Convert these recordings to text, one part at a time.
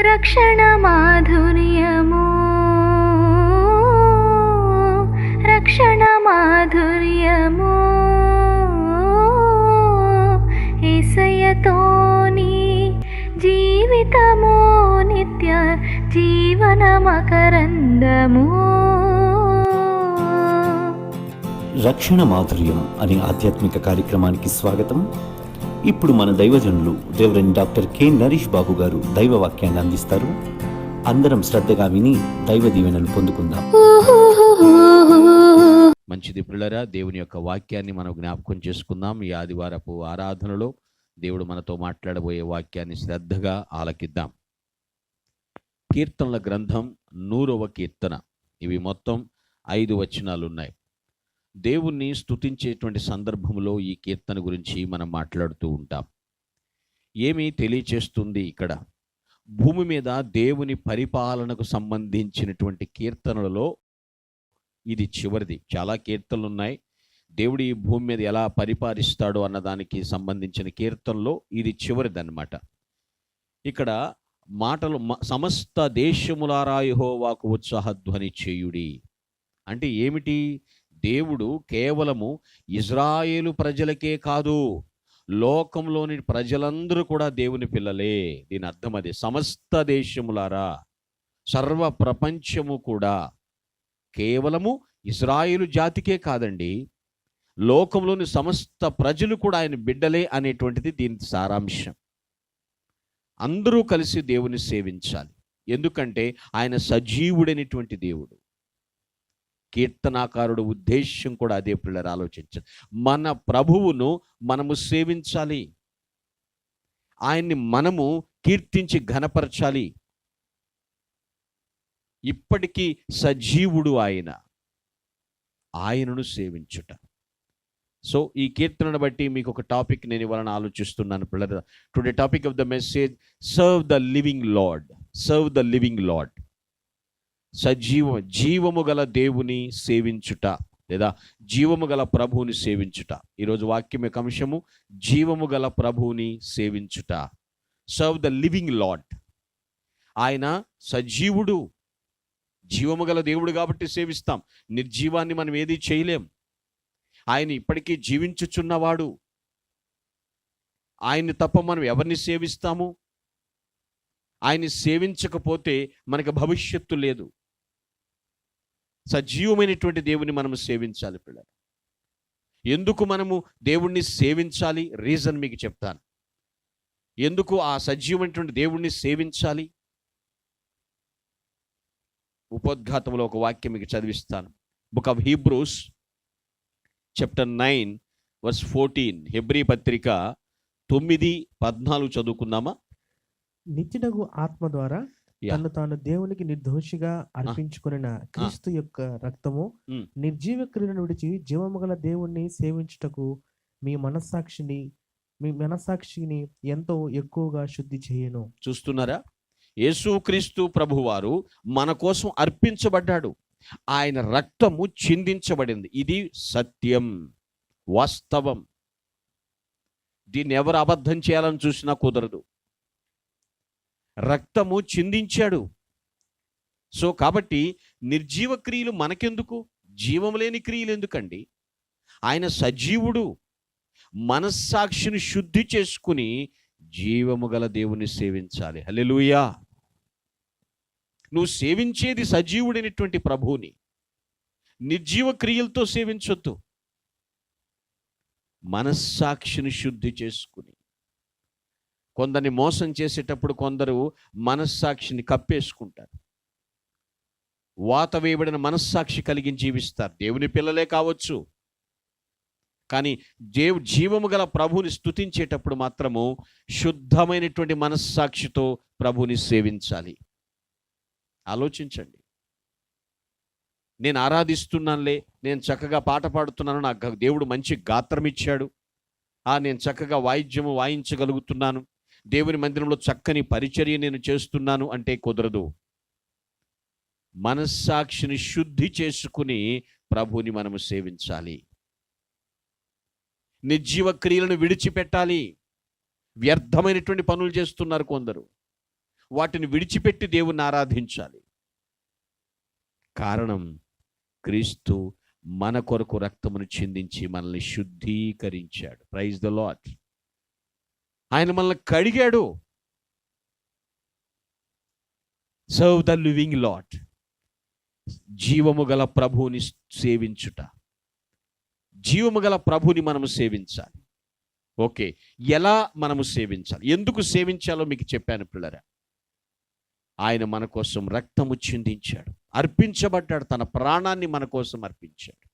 రక్షణ మాధుర్యము. రక్షణ మాధుర్యము. ఏసయ్యతోని జీవితము నిత్య జీవన మకరందము. రక్షణ మాధుర్యం అనే ఆధ్యాత్మిక కార్యక్రమానికి స్వాగతం. ఇప్పుడు మన దైవజనులు reverend doctor K Naresh Babu గారు దైవ వాక్యాన్ని అందిస్తారు. అందరం శ్రద్ధగా విని దైవ దీవెనలు పొందుకుందాం. మంచిది పిల్లరా దేవుని యొక్క వాక్యాన్ని మనం జ్ఞాపకం చేసుకుందాం. ఈ ఆదివారపు ఆరాధనలో దేవుడు మనతో మాట్లాడబోయే వాక్యాన్ని శ్రద్ధగా ఆలకిద్దాం. కీర్తనల గ్రంథం నూరవ కీర్తన. ఇవి మొత్తం ఐదు వచనాలు ఉన్నాయి దేవుణ్ణి స్తుతించేటువంటి సందర్భంలో ఈ కీర్తన గురించి మనం మాట్లాడుతూ ఉంటాం. ఏమి తెలియచేస్తుంది ఇక్కడ? భూమి మీద దేవుని పరిపాలనకు సంబంధించినటువంటి కీర్తనలలో ఇది చివరిది. చాలా కీర్తనలు ఉన్నాయి. దేవుడు ఈ భూమి మీద ఎలా పరిపాలిస్తాడు అన్నదానికి సంబంధించిన కీర్తనలో ఇది చివరిది అన్నమాట ఇక్కడ మాటలు మ- సమస్త దేశములారాయుహోవాకు ఉత్సాహ ఉత్సాహధ్వని చేయుడి. అంటే ఏమిటి? దేవుడు కేవలము ఇజ్రాయేలు ప్రజలకే కాదు లోకంలోని ప్రజలందరూ కూడా దేవుని పిల్లలే. దీని అర్థం అది. సమస్త దేశములారా సర్వ ప్రపంచము కూడా కేవలము ఇజ్రాయేలు జాతికే కాదండి లోకంలోని సమస్త ప్రజలు కూడా ఆయన బిడ్డలే అనేటువంటిది దీని సారాంశం. అందరూ కలిసి దేవుని సేవించాలి. ఎందుకంటే ఆయన సజీవుడైనటువంటి దేవుడు. కీర్తనాకారుడు ఉద్దేశ్యం కూడా అదే పిల్లలు ఆలోచించాలి మన ప్రభువును మనము సేవించాలి. ఆయన్ని మనము కీర్తించి ఘనపరచాలి. ఇప్పటికీ సజీవుడు ఆయన. ఆయనను సేవించుట. సో ఈ కీర్తనను బట్టి మీకు ఒక టాపిక్ నేను ఇవ్వాలని ఆలోచిస్తున్నాను పిల్లల today topic of the message serve the living Lord serve the living Lord సజీవ జీవము గల దేవుని సేవించుట లేదా జీవము గల ప్రభువుని సేవించుట. ఈరోజు వాక్యం యొక్క అంశము జీవము గల ప్రభువుని సేవించుట. సర్వ్ ద లివింగ్ లాడ్ ఆయన సజీవుడు. జీవము గల దేవుడు కాబట్టి సేవిస్తాం. నిర్జీవాన్ని మనం ఏది చేయలేం. ఆయన ఇప్పటికీ జీవించుచున్నవాడు. ఆయన్ని తప్ప మనం ఎవరిని సేవిస్తాము? ఆయన్ని సేవించకపోతే మనకు భవిష్యత్తు లేదు. సజీవమైనటువంటి దేవుని మనము సేవించాలి పిల్లలు. ఎందుకు మనము దేవుణ్ణి సేవించాలి? రీజన్ మీకు చెప్తాను. ఎందుకు ఆ సజీవమైనటువంటి దేవుణ్ణి సేవించాలి? ఉపోద్ఘాతంలో ఒక వాక్యం మీకు చదివిస్తాను. Book of Hebrews chapter nine verse fourteen. Hebrew పత్రిక తొమ్మిది పద్నాలుగు చదువుకుందామా? నిత్యుడగు ఆత్మ ద్వారా తను తాను దేవునికి నిర్దోషిగా అర్పించుకున్న క్రీస్తు యొక్క రక్తము. నిర్జీవ క్రియలను విడిచి జీవము గల దేవుణ్ణి సేవించుటకు మీ మనస్సాక్షిని మీ మనస్సాక్షిని ఎంతో ఎక్కువగా శుద్ధి చేయను. చూస్తున్నారా? యేసుక్రీస్తు ప్రభువారు మన కోసం అర్పించబడ్డాడు. ఆయన రక్తము చిందించబడింది. ఇది సత్యం. వాస్తవం. దీన్ని ఎవరు అబద్ధం చేయాలని చూసినా కుదరదు. రక్తము చిందించాడు. సో కాబట్టి నిర్జీవ క్రియలు మనకెందుకు? జీవం లేని క్రియలు ఎందుకండి? ఆయన సజీవుడు. మనస్సాక్షిని శుద్ధి చేసుకుని జీవము గల దేవుని సేవించాలి. హలెలుయా నువ్వు సేవించేది సజీవుడైనటువంటి ప్రభువుని. నిర్జీవ క్రియలతో సేవించొద్దు. మనస్సాక్షిని శుద్ధి చేసుకుని. కొందరిని మోసం చేసేటప్పుడు కొందరు మనస్సాక్షిని కప్పేసుకుంటారు. వాత వేయబడిన మనస్సాక్షి కలిగి జీవిస్తారు. దేవుని పిల్లలే కావచ్చు. కానీ దేవు జీవము గల ప్రభుని స్తుతించేటప్పుడు మాత్రము శుద్ధమైనటువంటి మనస్సాక్షితో ప్రభువుని సేవించాలి. ఆలోచించండి. నేను ఆరాధిస్తున్నానులే నేను చక్కగా పాట పాడుతున్నాను నాకు దేవుడు మంచి గాత్రం ఇచ్చాడు ఆ నేను చక్కగా వాయిద్యము వాయించగలుగుతున్నాను. దేవుని మందిరంలో చక్కని పరిచర్య నేను చేస్తున్నాను అంటే కుదరదు. మనస్సాక్షిని శుద్ధి చేసుకుని ప్రభువుని మనము సేవించాలి. నిర్జీవ క్రియలను విడిచిపెట్టాలి. వ్యర్థమైనటువంటి పనులు చేస్తున్నారు కొందరు. వాటిని విడిచిపెట్టి దేవుణ్ణి ఆరాధించాలి. కారణం క్రీస్తు మన కొరకు రక్తమును చిందించి మనల్ని శుద్ధీకరించాడు. ప్రైజ్ ద లాట్ ఆయన మనల్ని కడిగాడు. సర్వ్ ద లివింగ్ లాట్ జీవము గల ప్రభువుని సేవించుట. జీవము గల ప్రభుని మనము సేవించాలి. ఓకే ఎలా మనము సేవించాలి? ఎందుకు సేవించాలో మీకు చెప్పాను పిల్లరా. ఆయన మన కోసం రక్తము చిందించాడు. అర్పించబడ్డాడు. తన ప్రాణాన్ని మన కోసం అర్పించాడు.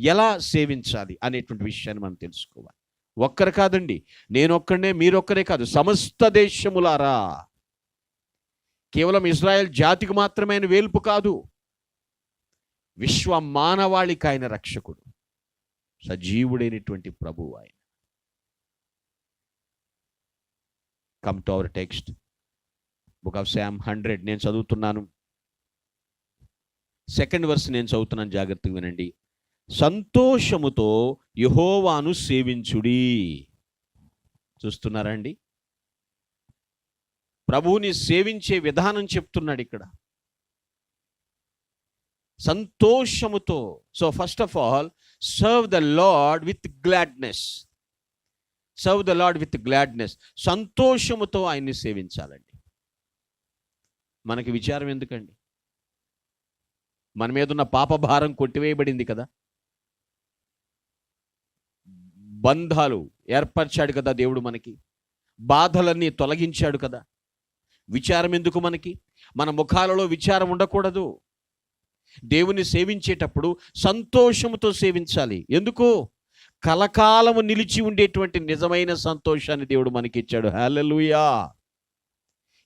ఎలా సేవించాలి అనేటువంటి విషయాన్ని మనం తెలుసుకోవాలి. ఒక్కరు కాదండి. నేనొక్కడే మీరొక్కరే కాదు. సమస్త దేశములారా. కేవలం ఇజ్రాయెల్ జాతికి మాత్రమే ఆయన వేల్పు కాదు. విశ్వ మానవాళికి ఆయన రక్షకుడు. సజీవుడైనటువంటి ప్రభువు ఆయన. Come to our text book of Psalm hundred నేను చదువుతున్నాను. సెకండ్ వర్స్ నేను చదువుతున్నాను. జాగ్రత్తగా వినండి. సంతోషముతో యహోవాను సేవించుడి. చూస్తున్నారా అండి ప్రభువుని సేవించే విధానం చెప్తున్నాడు ఇక్కడ. సంతోషముతో so first of all serve the Lord with gladness serve the Lord with gladness సంతోషముతో ఆయన్ని సేవించాలండి. మనకి విచారం ఎందుకండి? మన మీద ఉన్న పాప భారం కొట్టివేయబడింది కదా. బంధాలు ఏర్పరిచాడు కదా దేవుడు మనకి. బాధలన్నీ తొలగించాడు కదా. విచారం ఎందుకు మనకి? మన ముఖాలలో విచారం ఉండకూడదు. దేవుని సేవించేటప్పుడు సంతోషముతో సేవించాలి. ఎందుకు? కలకాలము నిలిచి ఉండేటువంటి నిజమైన సంతోషాన్ని దేవుడు మనకి ఇచ్చాడు హాలూయా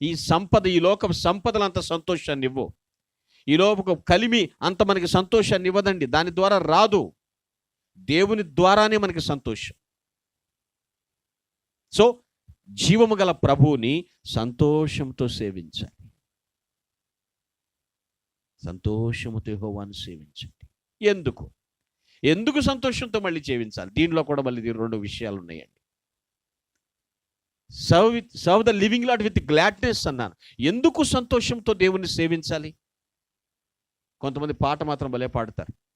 ఈ సంపద ఈ లోక సంపదలు అంత సంతోషాన్ని ఇవ్వు ఈ లోపు కలిమి అంత మనకి సంతోషాన్ని ఇవ్వదండి దాని ద్వారా రాదు. దేవుని ద్వారానే మనకి సంతోషం. సో జీవము గల ప్రభువుని సంతోషంతో సేవించాలి సంతోషముతో హోవాన్ని సేవించండి. ఎందుకు? ఎందుకు సంతోషంతో మళ్ళీ సేవించాలి దీనిలో కూడా మళ్ళీ దీని రెండు విషయాలు ఉన్నాయండి. Serve with serve the living lord with gladness అన్నాను. ఎందుకు సంతోషంతో దేవుని సేవించాలి? కొంతమంది పాట మాత్రం భలే పాడతారు.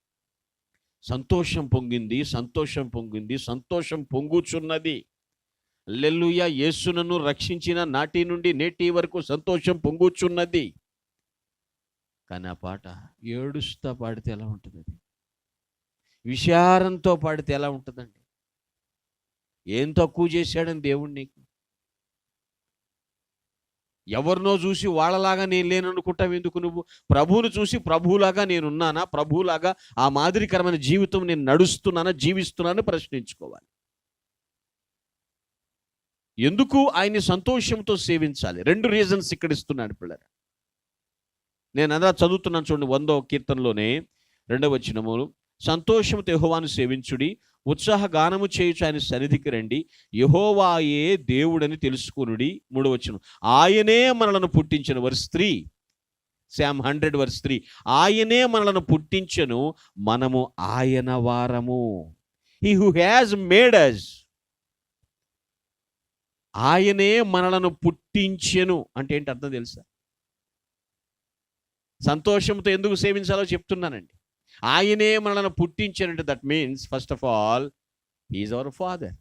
సంతోషం పొంగింది సంతోషం పొంగింది సంతోషం పొంగుచున్నది. లెల్లుయ యేసునను రక్షించిన నాటి నుండి నేటి వరకు సంతోషం పొంగుచున్నది. కానీ ఆ పాట ఏడుస్తా పాడితే ఎలా ఉంటుంది అది విచారంతో పాడితే ఎలా ఉంటుందండి? ఏం తక్కువ చేశాడని దేవుడు నీకు? ఎవరినో చూసి వాళ్ళలాగా నేను లేననుకుంటావు ఎందుకు నువ్వు? ప్రభువును చూసి ప్రభువులాగా నేనున్నానా? ప్రభువులాగా ఆ మాదిరికరమైన జీవితం నేను నడుస్తున్నానా? జీవిస్తున్నానని ప్రశ్నించుకోవాలి. ఎందుకు ఆయన్ని సంతోషంతో సేవించాలి? రెండు రీజన్స్ ఇక్కడ ఇస్తున్నాడు పిల్లలు నేను అదా చదువుతున్నాను చూడండి వందో కీర్తనలోనే రెండవ వచనము. సంతోషంతో యెహోవాను సేవించుడి ఉత్సాహ గానము చేయుచు ఆయన సన్నిధికి రండి. యహోవాయే దేవుడని తెలుసుకునుడి. మూడవచ్చును ఆయనే మనలను పుట్టించిన. వారి స్త్రీ శామ్ హండ్రెడ్ వర్ స్త్రీ ఆయనే మనలను పుట్టించను. మనము ఆయన వారము. He who has made us ఆయనే మనలను పుట్టించెను. అంటే ఏంటి అర్థం తెలుసా? సంతోషంతో ఎందుకు సేవించాలో చెప్తున్నానండి. ఆయనే మనల్ని పుట్టించారంటే that means first of all is our father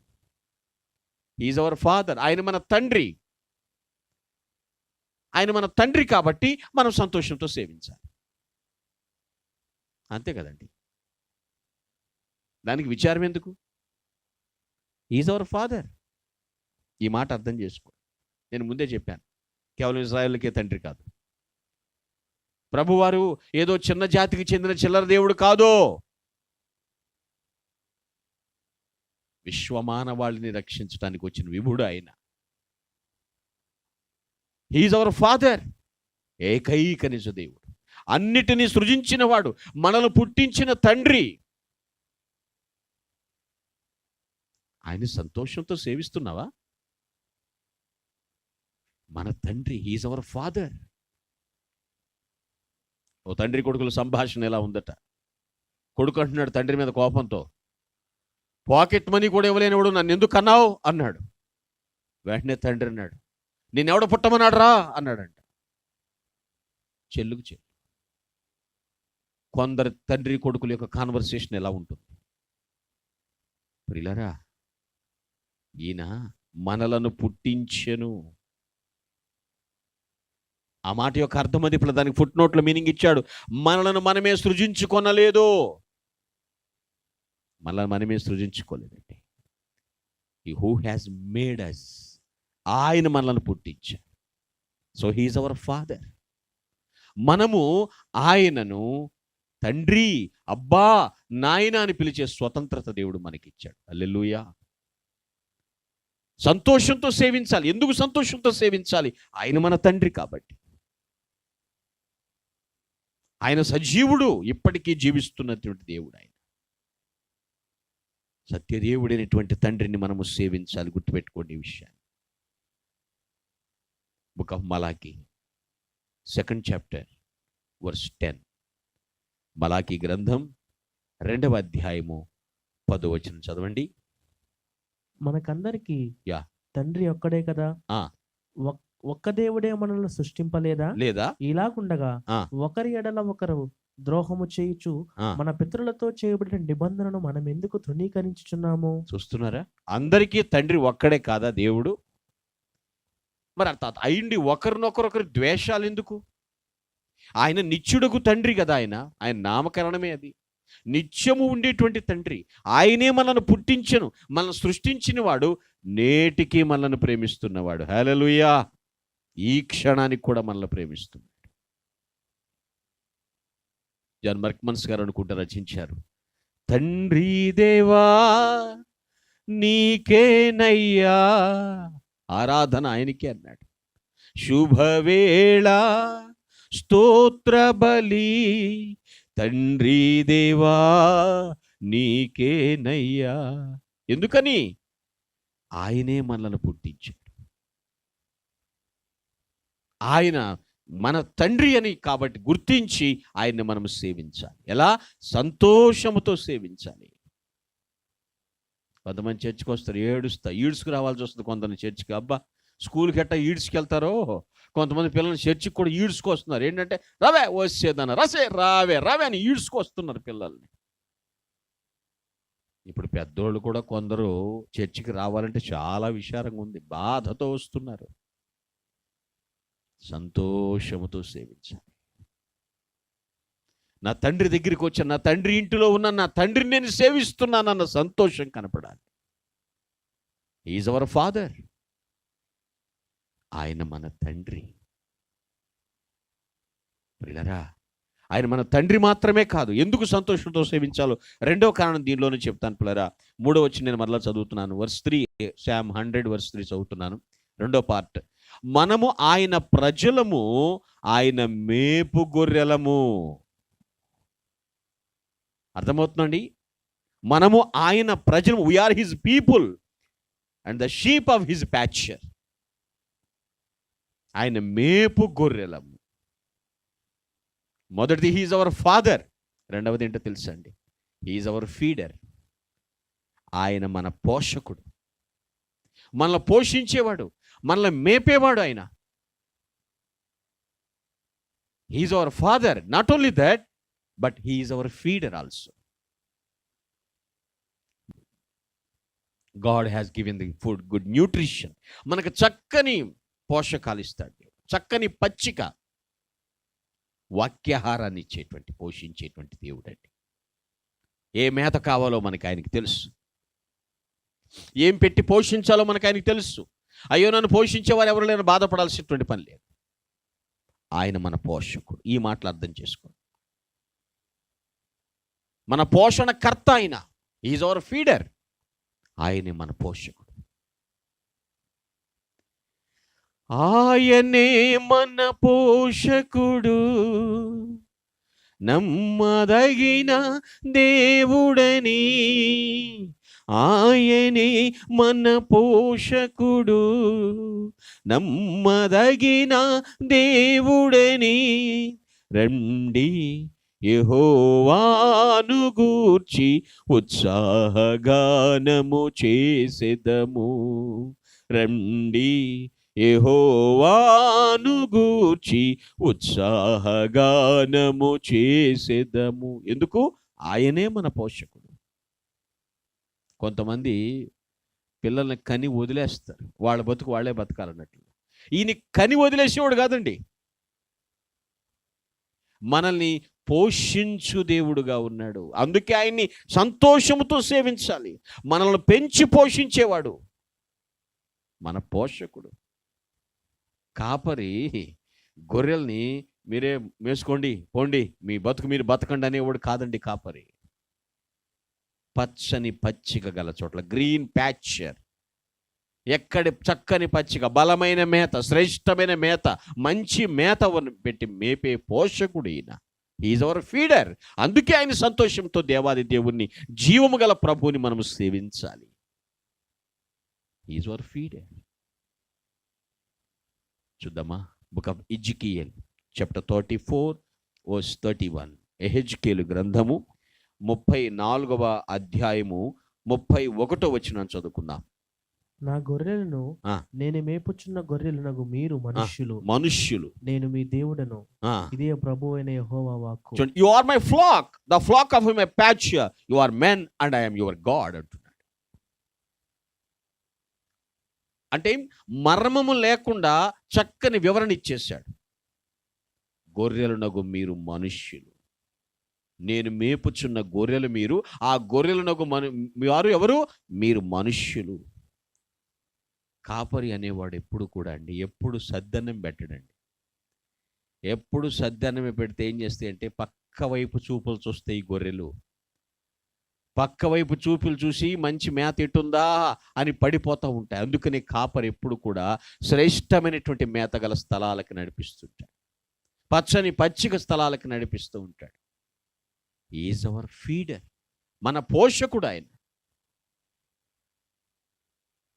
is our father ఆయన మన తండ్రి. ఆయన మన తండ్రి కాబట్టి మనం సంతోషంతో సేవించాలి. అంతే కదండి. దానికి విచారం ఎందుకు? ఈజ్ అవర్ ఫాదర్ ఈ మాట అర్థం చేసుకో. నేను ముందే చెప్పాను. కేవలం ఇజ్రాయల్కే తండ్రి కాదు. ప్రభువారు ఏదో చిన్న జాతికి చెందిన చిల్లర దేవుడు కాదు? విశ్వమానవాళిని రక్షించడానికి వచ్చిన విభుడు ఆయన. హీజ్ అవర్ ఫాదర్ ఏకైక నిజ దేవుడు. అన్నిటినీ సృజించిన వాడు మనల్ని పుట్టించిన తండ్రి. ఆయన సంతోషంతో సేవిస్తున్నావా? మన తండ్రి హీజ్ అవర్ ఫాదర్ ఓ తండ్రి కొడుకుల సంభాషణ ఎలా ఉందట? కొడుకు అంటున్నాడు తండ్రి మీద కోపంతో పాకెట్ మనీ కూడా ఇవ్వలేనివాడు నన్ను ఎందుకు అన్నావు అన్నాడు. వెంటనే తండ్రి అన్నాడు నిన్నెవడ పుట్టమన్నాడు రా అన్నాడంట. చెల్లుకు చెల్లు. కొందరు తండ్రి కొడుకుల యొక్క కాన్వర్సేషన్ ఎలా ఉంటుంది? ప్రిలరా ఈయన మనలను పుట్టించెను. ఆ మాట యొక్క అర్థం అది ఇప్పుడు దానికి ఫుట్ నోట్లో మీనింగ్ ఇచ్చాడు. మనలను మనమే సృజించుకొనలేదు. మనల్ని మనమే సృజించుకోలేదండి. ఈ హూ హ్యాస్ మేడ్ అస్ ఆయన మనల్ని పుట్టించాడు. సో హీఈస్ అవర్ ఫాదర్ మనము ఆయనను తండ్రి అబ్బా నాయన అని పిలిచే స్వతంత్రత దేవుడు మనకిచ్చాడు. అల్లెలుయా సంతోషంతో సేవించాలి. ఎందుకు సంతోషంతో సేవించాలి? ఆయన మన తండ్రి కాబట్టి. ఆయన సజీవుడు ఇప్పటికీ జీవిస్తున్నటువంటి దేవుడు ఆయన. సత్యదేవుడైనటువంటి తండ్రిని మనము సేవించాలి గుర్తుపెట్టుకోండి ఈ విషయాన్ని. Book of Malachi second chapter verse ten. Malachi గ్రంథం రెండవ అధ్యాయము పదో వచనం చదవండి. మనకందరికి యా. తండ్రి ఒక్కడే కదా? ఒక్క దేవుడే మనల్ని సృష్టింపలేదా? లేదా? ఇలాగుండగా. ఒకరి ఎడల ఒకరు ద్రోహము చేయుచు. మన పితరులతో చేయబడిన నిబంధనను మనం ఎందుకు తృణీకరించుచున్నాము? చూస్తున్నారా? అందరికీ తండ్రి ఒక్కడే కాదా దేవుడు? మరి అర్థ అయిండి ఒకరినొకరొకరు ద్వేషాలు ఎందుకు ఆయన నిత్యుడకు తండ్రి కదా ఆయన. ఆయన నామకరణమే అది. నిత్యము ఉండేటువంటి తండ్రి. ఆయనే మనల్ని పుట్టించను మనల్ని సృష్టించిన వాడు నేటికి మనల్ని ప్రేమిస్తున్నవాడు. హల్లెలూయా! ఈ క్షణానికి కూడా మనల్ని ప్రేమిస్తున్నాడు జాన్ మర్క్మన్స్ గారు అనుకుంటా రచించారు తండ్రి దేవా నీకేనయ్యా. ఆరాధన ఆయనకే అన్నాడు శుభవేళ స్తోత్ర బలి తండ్రి దేవా నీకేనయ్యా. ఎందుకని? ఆయనే మనల్ని పుట్టించాడు. ఆయన మన తండ్రి అని కాబట్టి గుర్తించి ఆయన్ని మనం సేవించాలి. ఎలా? సంతోషముతో సేవించాలి. కొంతమంది చర్చికి వస్తారు ఏడుస్తా ఈడ్స్కు రావాల్సి వస్తుంది కొంతమంది చర్చికి. అబ్బా స్కూల్కి ఎట్టా ఈడ్చుకెళ్తారో? కొంతమంది పిల్లలు చర్చికి కూడా ఈడ్చుకొస్తున్నారు ఏంటంటే రవే వచ్చేదన్న రసే రావే రావే అని ఈడ్చుకొస్తున్నారు పిల్లల్ని. ఇప్పుడు పెద్దోళ్ళు కూడా కొందరు చర్చికి రావాలంటే చాలా విచారంగా ఉంది బాధతో వస్తున్నారు. సంతోషముతో సేవించాలి. నా తండ్రి దగ్గరికి వచ్చి నా తండ్రి ఇంటిలో ఉన్న నా తండ్రిని నేను సేవిస్తున్నానన్న సంతోషం కనపడాలి. ఈజ్ అవర్ ఫాదర్ ఆయన మన తండ్రి. ప్రియులరా ఆయన మన తండ్రి మాత్రమే కాదు. ఎందుకు సంతోషంతో సేవించాలో రెండో కారణం దీనిలోనే చెప్తాను పిల్లరా మూడో వచ్చి నేను మరలా చదువుతున్నాను. Verse three psalm hundred verse three చదువుతున్నాను. రెండో పార్ట్. మనము ఆయన ప్రజలము ఆయన మేపు గొర్రెలము. అర్థమవుతుందండి? మనము ఆయన ప్రజలు we are his people and the sheep of his pasture ఆయన మేపు గొర్రెలము. మొదటిది హీజ్ అవర్ ఫాదర్ రెండవది ఏంటో తెలుసండి? అండి అవర్ ఫీడర్ ఆయన మన పోషకుడు. మనల్ని పోషించేవాడు. మనల్ని మేపేవాడు ఆయన. He is our father not only that but he is our feeder also God has given the food good nutrition మనకు చక్కని పోషకాలు ఇస్తాడు చక్కని పచ్చిక వాక్యాహారాన్ని ఇచ్చేటువంటి పోషించేటువంటి దేవుడు అండి. ఏ మేత కావాలో మనకి ఆయనకి తెలుసు. ఏం పెట్టి పోషించాలో మనకు ఆయనకి తెలుసు. అయ్యో నన్ను పోషించేవారు ఎవరు లేని బాధపడాల్సినటువంటి పని లేదు. ఆయన మన పోషకుడు. ఈ మాటలు అర్థం చేసుకోండి. మన పోషణకర్త ఆయన. ఈజ్ అవర్ ఫీడర్ ఆయనే మన పోషకుడు. ఆయనే మన పోషకుడు. నమ్మదగిన దేవుడని. ఆయనే మన పోషకుడు. నమ్మదగిన దేవుడని రండి యహోవాను గూర్చి ఉత్సాహగానము చేసేదము. రండి యహోవాను గూర్చి ఉత్సాహగానము చేసేదము. ఎందుకు? ఆయనే మన పోషకుడు. కొంతమంది పిల్లల్ని కని వదిలేస్తారు. వాళ్ళ బతుకు వాళ్ళే బతకాలన్నట్లు. ఈయన కని వదిలేసేవాడు కాదండి. మనల్ని పోషించు దేవుడుగా ఉన్నాడు. అందుకే ఆయన్ని సంతోషముతో సేవించాలి. మనల్ని పెంచి పోషించేవాడు మన పోషకుడు. కాపరి గొర్రెల్ని మీరే మేసుకోండి పోండి. మీ బతుకు మీరు బతకండి అనేవాడు కాదండి కాపరి. పచ్చని పచ్చిక గల చోట్ల గ్రీన్ ప్యాచర్. ఎక్కడి చక్కని పచ్చిక బలమైన మేత శ్రేష్టమైన మేత మంచి మేత పెట్టి మేపే పోషకుడు ఈయన ఈజ్ అవర్ ఫీడర్ అందుకే ఆయన సంతోషంతో దేవాది దేవుణ్ణి జీవము గల ప్రభువుని మనము సేవించాలి. ఈజ్ అవర్ ఫీడర్ చూద్దామా? Book of Ezekiel chapter thirty four ఓస్ థర్టీ వన్ ఎహెజ్కేలు గ్రంథము ముప్పై నాలుగవ అధ్యాయము ముప్పై ఒకటో వచ్చిన చదువుకుందాం. నా గొర్రెలను. నేను మేపుచున్న గొర్రెలను మీరు మనుష్యులు. మనుష్యులు. నేను మీ దేవుడను. ఇదే ప్రభు అయిన యెహోవా వాక్కు. You are my flock the flock of my pasture you are men and I'm your God అంటున్నాడు. అంటే మర్మము లేకుండా చక్కని వివరణ ఇచ్చేశాడు. గొర్రెలనగు మీరు మనుష్యులు. నేను మేపుచున్న గొర్రెలు మీరు ఆ గొర్రెలను మను వారు ఎవరు? మీరు మనుష్యులు. కాపరి అనేవాడు ఎప్పుడు కూడా అండి ఎప్పుడు సద్దన్నం పెట్టడండి. ఎప్పుడు సద్దన్నమే పెడితే ఏం చేస్తాయి అంటే పక్క వైపు చూపులు చూస్తాయి గొర్రెలు. పక్క వైపు చూపులు చూసి మంచి మేత ఎటుందా? అని పడిపోతూ ఉంటాయి. అందుకని కాపరి ఎప్పుడు కూడా శ్రేష్టమైనటువంటి మేత గల స్థలాలకు నడిపిస్తుంటాడు. పచ్చని పచ్చిక స్థలాలకు నడిపిస్తూ ఉంటాడు. ఈజ్ అవర్ ఫీడర్ మన పోషకుడు ఆయన.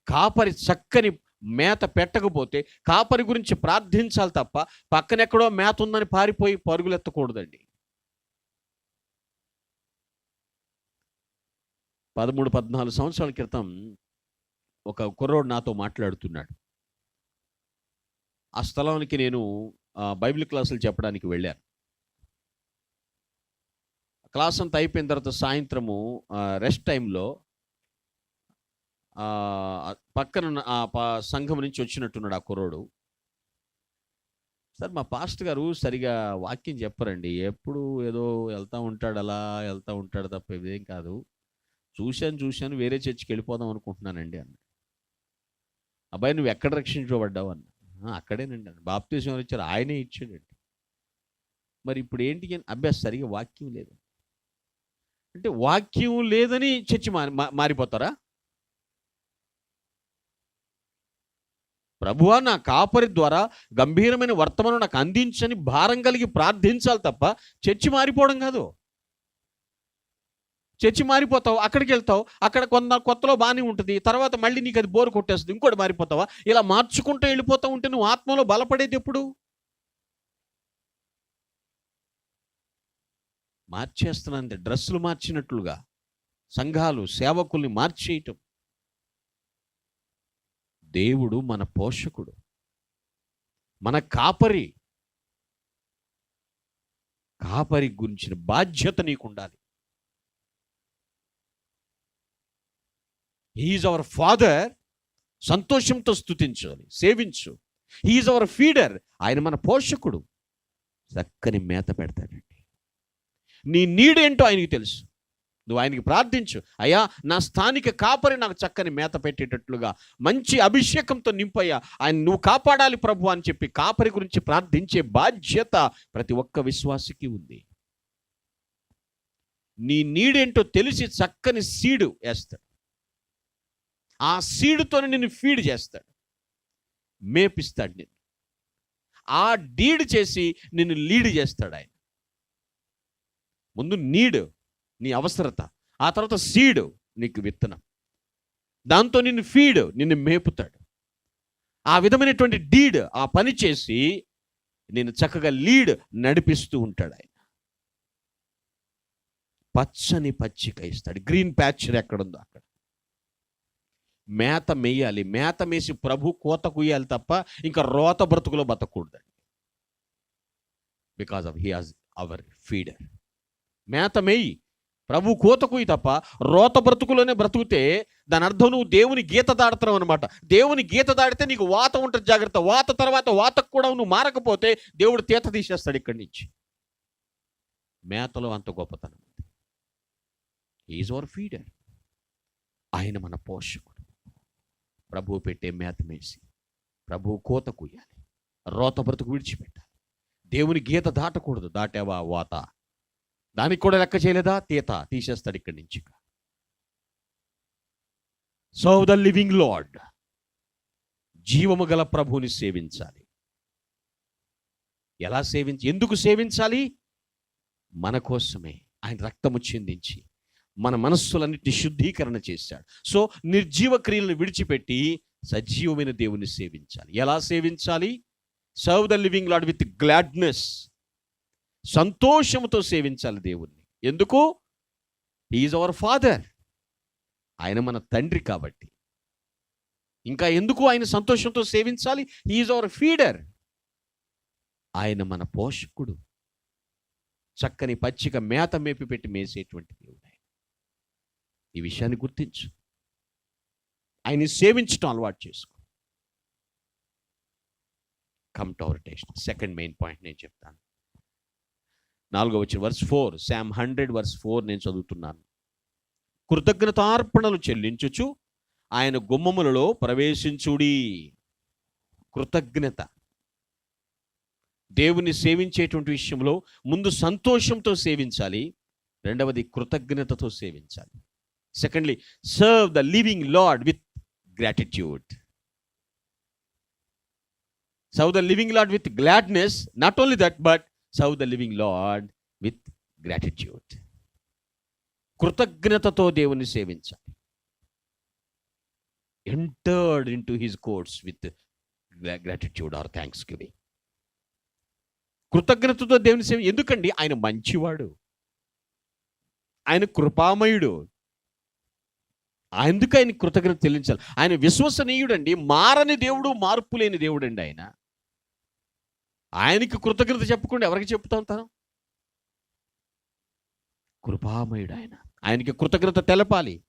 కాపరి చక్కని మేత పెట్టకపోతే కాపరి గురించి ప్రార్థించాలి తప్ప పక్కనెక్కడో మేత ఉందని పారిపోయి పరుగులెత్తకూడదండి. పదమూడు పద్నాలుగు సంవత్సరాల క్రితం ఒక కుర్రోడు నాతో మాట్లాడుతున్నాడు. ఆ స్థలానికి నేను బైబిల్ క్లాసులు చెప్పడానికి వెళ్ళాను. క్లాస్ అంతా అయిపోయిన తర్వాత సాయంత్రము రెస్ట్ టైంలో పక్కన ఆ సంఘం నుంచి వచ్చినట్టున్నాడు ఆ కుర్రోడు. సార్ మా పాస్ట్ గారు సరిగా వాక్యం చెప్పరండి. ఎప్పుడు ఏదో వెళ్తా ఉంటాడు అలా వెళ్తూ ఉంటాడు తప్ప ఇదేం కాదు. చూశాను చూశాను వేరే చర్చికి వెళ్ళిపోదాం అనుకుంటున్నానండి అన్న అబ్బాయి నువ్వు ఎక్కడ రక్షించబడ్డావు అన్న అక్కడేనండి అన్న బాప్తీసం ఎవరు ఇచ్చారు ఆయనే ఇచ్చాడండి. మరి ఇప్పుడు ఏంటి అని సరిగా వాక్యం లేదు అంటే వాక్యం లేదని చర్చి మారి మా- మారిపోతారా? ప్రభువా నా కాపరి ద్వారా గంభీరమైన వర్తమానం నాకు అందించని భారం కలిగి ప్రార్థించాలి తప్ప చర్చి మారిపోవడం కాదు. చర్చి మారిపోతావు అక్కడికి వెళ్తావు అక్కడ కొంత కొత్తలో బాగానే ఉంటుంది తర్వాత మళ్ళీ నీకు అది బోరు కొట్టేస్తుంది ఇంకోటి మారిపోతావా? ఇలా మార్చుకుంటూ వెళ్ళిపోతూ ఉంటే నువ్వు ఆత్మలో బలపడేది ఎప్పుడు? మార్చేస్తున్నంతే డ్రెస్సులు మార్చినట్లుగా సంఘాలు సేవకుల్ని మార్చేయటం. దేవుడు మన పోషకుడు. మన కాపరి. కాపరి గురించిన బాధ్యత నీకు ఉండాలి హీఈస్ అవర్ ఫాదర్ సంతోషంతో స్తుతించాలి సేవించు. హీఈస్ అవర్ ఫీడర్ ఆయన మన పోషకుడు. చక్కని మేత పెడతాడండి. నీ నీడేంటో ఆయనకి తెలుసు. నువ్వు ఆయనకి ప్రార్థించు. అయ్యా నా స్థానిక కాపరి నాకు చక్కని మేత పెట్టేటట్లుగా మంచి అభిషేకంతో నింపయ్యా. ఆయన నువ్వు కాపాడాలి ప్రభు అని చెప్పి కాపరి గురించి ప్రార్థించే బాధ్యత ప్రతి ఒక్క విశ్వాసికి ఉంది. నీ నీడేంటో తెలిసి చక్కని సీడు వేస్తాడు. ఆ సీడుతోనే నిన్ను ఫీడ్ చేస్తాడు. మేపిస్తాడు నిన్ను. ఆ డీడ్ చేసి నిన్ను లీడ్ చేస్తాడు ఆయన. ముందు నీడ్ నీ అవసరత ఆ తర్వాత సీడ్ నీకు విత్తనం. దాంతో నిన్ను ఫీడ్ నిన్ను మేపుతాడు. ఆ విధమైనటువంటి డీడ్ ఆ పని చేసి నేను చక్కగా లీడ్ నడిపిస్తూ ఉంటాడు ఆయన. పచ్చని పచ్చిక ఇస్తాడు. గ్రీన్ ప్యాచర్ ఎక్కడుందో అక్కడ. మేత మేయాలి. మేత మేసి ప్రభు కోత కుయ్యాలి తప్ప ఇంకా రోత బ్రతుకులో బతకూడదండి. Because of he has our feeder మేత మేయి. ప్రభు కోతకుయి తప్ప రోత బ్రతుకులోనే బ్రతుకుతే దాని అర్థం నువ్వు దేవుని గీత దాడుతున్నావు అనమాట దేవుని గీత దాడితే నీకు వాత ఉంటుంది జాగ్రత్త. వాత తర్వాత వాతకు కూడా నువ్వు మారకపోతే దేవుడు తీత తీసేస్తాడు ఇక్కడి నుంచి. మేతలో అంత గొప్పతనం ఉంది. ఈజ్ అవర్ ఫీడర్ ఆయన మన పోషకుడు. ప్రభు పెట్టే మేత మేసి ప్రభు కోత కూయాలి రోత బ్రతుకు విడిచిపెట్టాలి. దేవుని గీత దాటకూడదు. దాటావా వాత? దానికి కూడా లెక్క చేయలేదా? తీత తీసేస్తాడు ఇక్కడి నుంచి సర్వ్ ద లివింగ్ లార్డ్ జీవము గల ప్రభువుని సేవించాలి. ఎలా సేవించి ఎందుకు సేవించాలి? మన కోసమే. ఆయన రక్తము చెందించి మన మనస్సులన్నిటి శుద్ధీకరణ చేశాడు. సో నిర్జీవ క్రియలను విడిచిపెట్టి సజీవమైన దేవుని సేవించాలి. ఎలా సేవించాలి? Serve the living lord with gladness సంతోషంతో సేవించాలి దేవుణ్ణి. ఎందుకు? ఈజ్ అవర్ ఫాదర్ ఆయన మన తండ్రి కాబట్టి. ఇంకా ఎందుకు ఆయన సంతోషంతో సేవించాలి? ఈజ్ అవర్ ఫీడర్ ఆయన మన పోషకుడు. చక్కని పచ్చిక మేత మేపి పెట్టి మేసేటువంటి దేవుడు ఆయన. ఈ విషయాన్ని గుర్తించు. ఆయన్ని సేవించటం అలవాటు చేసుకో. Come to our text second main point నేను చెప్తాను. నాలుగో వచ్చిన verse four psalm hundred verse four నేను చదువుతున్నాను. కృతజ్ఞతార్పణలు చెల్లించుచు ఆయన గుమ్మములలో ప్రవేశించుడి. కృతజ్ఞత. దేవుని సేవించేటువంటి విషయంలో ముందు సంతోషంతో సేవించాలి. రెండవది కృతజ్ఞతతో సేవించాలి. Secondly serve the living lord with gratitude serve the living lord with gladness not only that but serve the living lord with gratitude కృతజ్ఞతతో దేవుని సేవించాలి. Entered into his courts with gratitude or thanksgiving కృతజ్ఞతతో దేవుని సేవ ఎందుకండి? ఆయన మంచివాడు. ఆయన కృపామయుడు. ఎందుకు ఆయన కృతజ్ఞత చెల్లించాలి? ఆయన విశ్వసనీయుడండి. మారని దేవుడు మార్పు లేని దేవుడు అండి ఆయన. ఆయనకి కృతజ్ఞత చెప్పకుండా ఎవరికి చెప్తా తను కృపామయుడు ఆయన ఆయనకి కృతజ్ఞత తెలపాలి.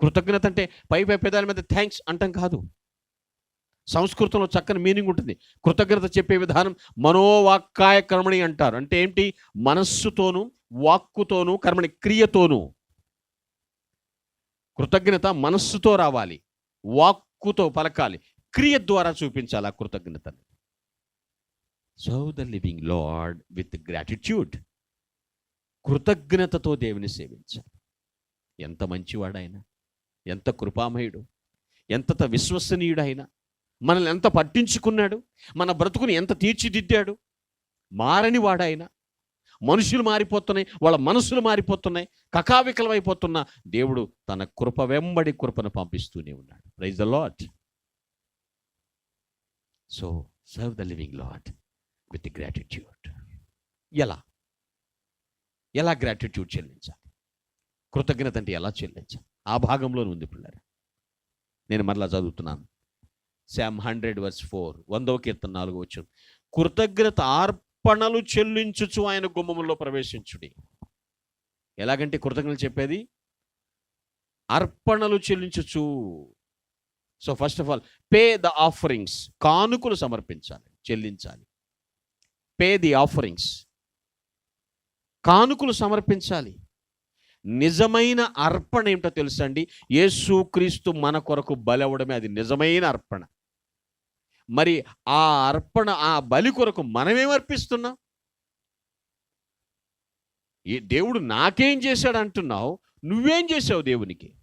కృతజ్ఞత అంటే పై పై పెదాల మీద థ్యాంక్స్ అంటాం కాదు. సంస్కృతంలో చక్కని మీనింగ్ ఉంటుంది. కృతజ్ఞత చెప్పే విధానం మనోవాక్కాయ కర్మణి అంటారు. అంటే ఏంటి? మనస్సుతోనూ వాక్కుతోనూ కర్మణి క్రియతోనూ. కృతజ్ఞత మనస్సుతో రావాలి. వాక్కుతో పలకాలి. క్రియ ద్వారా చూపించాలి ఆ కృతజ్ఞతను. So the living lord with gratitude కృతజ్ఞతతో దేవుని సేవించాలి. ఎంత మంచివాడైనా ఎంత కృపామయుడు ఎంత విశ్వసనీయుడైనా మనల్ని ఎంత పట్టించుకున్నాడు మన బ్రతుకుని ఎంత తీర్చిదిద్దాడు మారని వాడైనా మనుషులు మారిపోతున్నాయి వాళ్ళ మనసులు మారిపోతున్నాయి కకావికలమైపోతున్న దేవుడు తన కృప వెంబడి కృపను పంపిస్తూనే ఉన్నాడు. Praise the lord so serve the living lord with gratitude ఎలా? ఎలా గ్రాటిట్యూడ్ చెల్లించాలి? కృతజ్ఞత అంటే ఎలా చెల్లించాలి? ఆ భాగంలోనే ఉంది పిల్లలు నేను మరలా చదువుతున్నాను. శామ్ హండ్రెడ్ వర్స్ ఫోర్ వందవ కీర్తన నాలుగు వచ్చిన కృతజ్ఞత అర్పణలు చెల్లించుచు ఆయన గుమ్మములో ప్రవేశించుడి. ఎలాగంటే కృతజ్ఞతలు చెప్పేది? అర్పణలు చెల్లించుచు so first of all pay the offerings కానుకలు సమర్పించాలి చెల్లించాలి. పే ది ఆఫరింగ్స్ కానుకలు సమర్పించాలి. నిజమైన అర్పణ ఏమిటో తెలుసండి? యేసుక్రీస్తు మన కొరకు బలవడమే అది నిజమైన అర్పణ. మరి ఆ అర్పణ ఆ బలి కొరకు మనమేం అర్పిస్తున్నాం? ఈ దేవుడు నాకేం చేశాడు అంటున్నావు నువ్వేం చేసావు దేవునికి?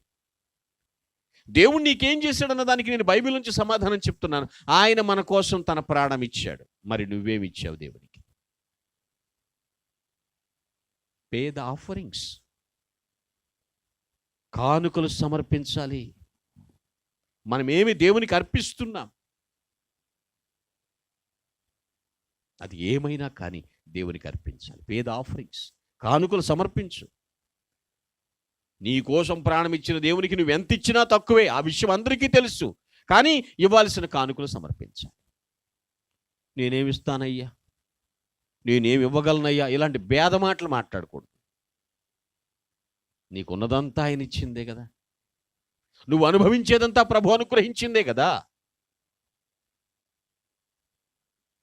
దేవుడు నీకేం చేశాడన్న దానికి నేను బైబిల్ నుంచి సమాధానం చెప్తున్నాను. ఆయన మన కోసం తన ప్రాణం ఇచ్చాడు. మరి నువ్వేమి ఇచ్చావు దేవునికి? Pay the offerings. కానుకలు సమర్పించాలి. మనం ఏమి దేవునికి అర్పిస్తున్నాం. అది ఏమైనా కానీ దేవునికి అర్పించాలి. పేద ఆఫరింగ్స్. కానుకలు సమర్పించు. నీ కోసం ప్రాణం ఇచ్చిన దేవునికి నువ్వు ఎంత ఇచ్చినా తక్కువే. ఆ విషయం అందరికీ తెలుసు. కానీ ఇవ్వాల్సిన కానుకలు సమర్పించాలి. నేనేమిస్తానయ్యా? నేనేమి ఇవ్వగలనయ్యా ఇలాంటి భేద మాటలు మాట్లాడకూడదు. నీకున్నదంతా ఆయన ఇచ్చిందే కదా. నువ్వు అనుభవించేదంతా ప్రభు అనుగ్రహించిందే కదా.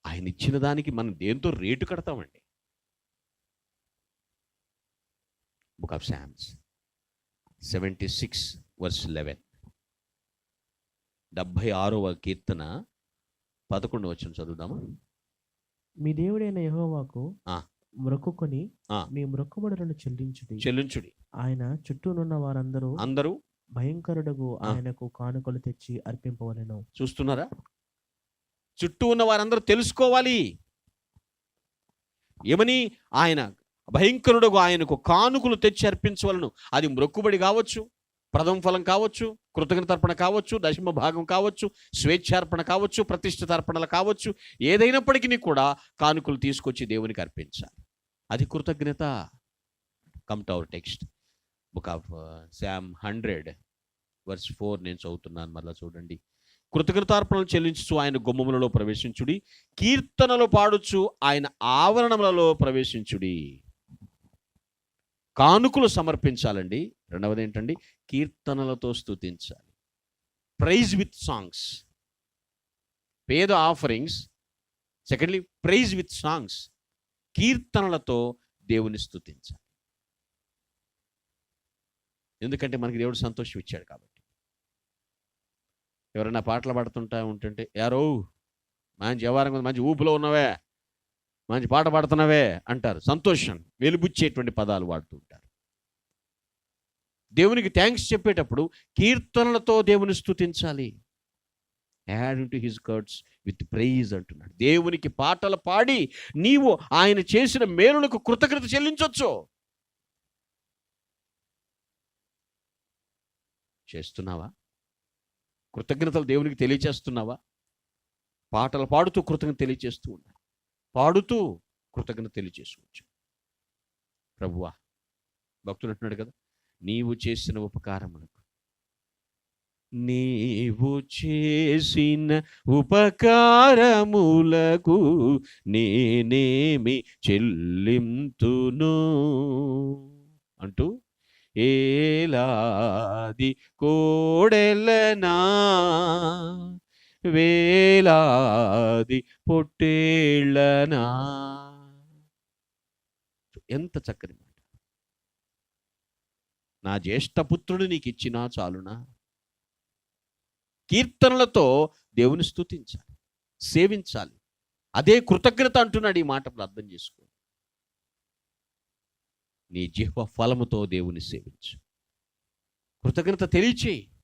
ఆయన ఇచ్చిన దానికి మనం దేంతో rate కడతామండి? Book of psalms seventy six verse eleven డెబ్భై ఆరవ కీర్తన పదకొండు వచ్చిన చదువుదామా? మీ దేవుడైన యెహోవాకు ఆ. మీ మ్రొక్కుబడులను చెల్లించుడి. చెల్లించుడి. ఆయన చుట్టూనున్న వారందరూ అందరూ భయంకరుడుగు ఆ. ఆయనకు కానుకలు తెచ్చి అర్పింపవలెను. చూస్తున్నారా? చుట్టూ ఉన్న వారందరూ తెలుసుకోవాలి. ఏమని? ఆయన భయంకరుడుగా ఆయనకు కానుకలు తెచ్చి అర్పించవలను. అది మ్రొక్కుబడి కావచ్చు ప్రథమ ఫలం కావచ్చు కృతజ్ఞతర్పణ కావచ్చు దశమ భాగం కావచ్చు స్వేచ్ఛార్పణ కావచ్చు ప్రతిష్ఠితార్పణలు కావచ్చు ఏదైనప్పటికీ కూడా కానుకలు తీసుకొచ్చి దేవునికి అర్పించాలి. అది కృతజ్ఞత. Come to our text book of psalm hundred verse four నేను చదువుతున్నాను మళ్ళీ చూడండి. కృతజ్ఞతార్పణలు చెల్లించు ఆయన గుమ్మములలో ప్రవేశించుడి కీర్తనలు పాడుచు ఆయన ఆవరణములలో ప్రవేశించుడి. కానుకలు సమర్పించాలండి. రెండవది ఏంటండి కీర్తనలతో స్తుతించాలి. Praise with songs pay the offerings secondly praise with songs కీర్తనలతో దేవుని స్తుతించాలి. ఎందుకంటే మనకి దేవుడు సంతోషం ఇచ్చాడు కాబట్టి. ఎవరైనా పాటలు పాడుతుంటా ఉంటుంటే యారో మంచి వ్యవహారం మంచి ఊపులో ఉన్నవే. మంచి పాట పాడుతున్నావే అంటారు. సంతోషం. వెలుబుచ్చేటువంటి పదాలు వాడుతూ ఉంటారు. దేవునికి థ్యాంక్స్ చెప్పేటప్పుడు కీర్తనలతో దేవుని స్తుతించాలి. And to his courts with praise అంటున్నాడు. దేవునికి పాటలు పాడి నీవు ఆయన చేసిన మేలులకు కృతజ్ఞత చెల్లించవచ్చు చేస్తున్నావా? కృతజ్ఞతలు దేవునికి తెలియచేస్తున్నావా? పాటలు పాడుతూ కృతజ్ఞత తెలియచేస్తూ ఉండాలి. పాడుతూ కృతజ్ఞత తెలియచేసుకోవచ్చు ప్రభువా భక్తుడు అంటున్నాడు కదా నీవు చేసిన ఉపకారములకు. నీవు చేసిన ఉపకారములకు నేనేమి చెల్లింతును? అంటూ ఏలాది కోడెలనా? వేలాది పొట్టేళ్ళనా ఎంత చక్కని మాట. నా జ్యేష్ఠపుత్రుడు నీకు ఇచ్చినా చాలునా? కీర్తనలతో దేవుని స్థుతించాలి సేవించాలి. అదే కృతజ్ఞత అంటున్నాడు ఈ మాట అర్థం చేసుకో. నీ జిహ్వ ఫలముతో దేవుని సేవించు. కృతజ్ఞత తెలియచేయి.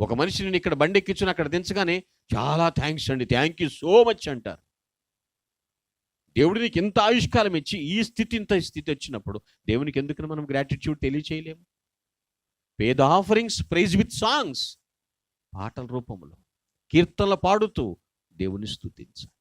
ఒక మనిషిని ఇక్కడ బండి ఎక్కించుని అక్కడ దించగానే చాలా థ్యాంక్స్ అండి. థ్యాంక్ యూ సో మచ్ అంటారు. దేవుడు నీకు ఇంత ఆయుష్కాలం ఇచ్చి ఈ స్థితి ఇంత స్థితి వచ్చినప్పుడు దేవునికి ఎందుకు మనం గ్రాటిట్యూడ్ తెలియచేయలేము? పేద ఆఫరింగ్స్ ప్రైజ్ విత్ సాంగ్స్ పాటల రూపంలో కీర్తనలు పాడుతూ దేవుని స్థుతించాలి.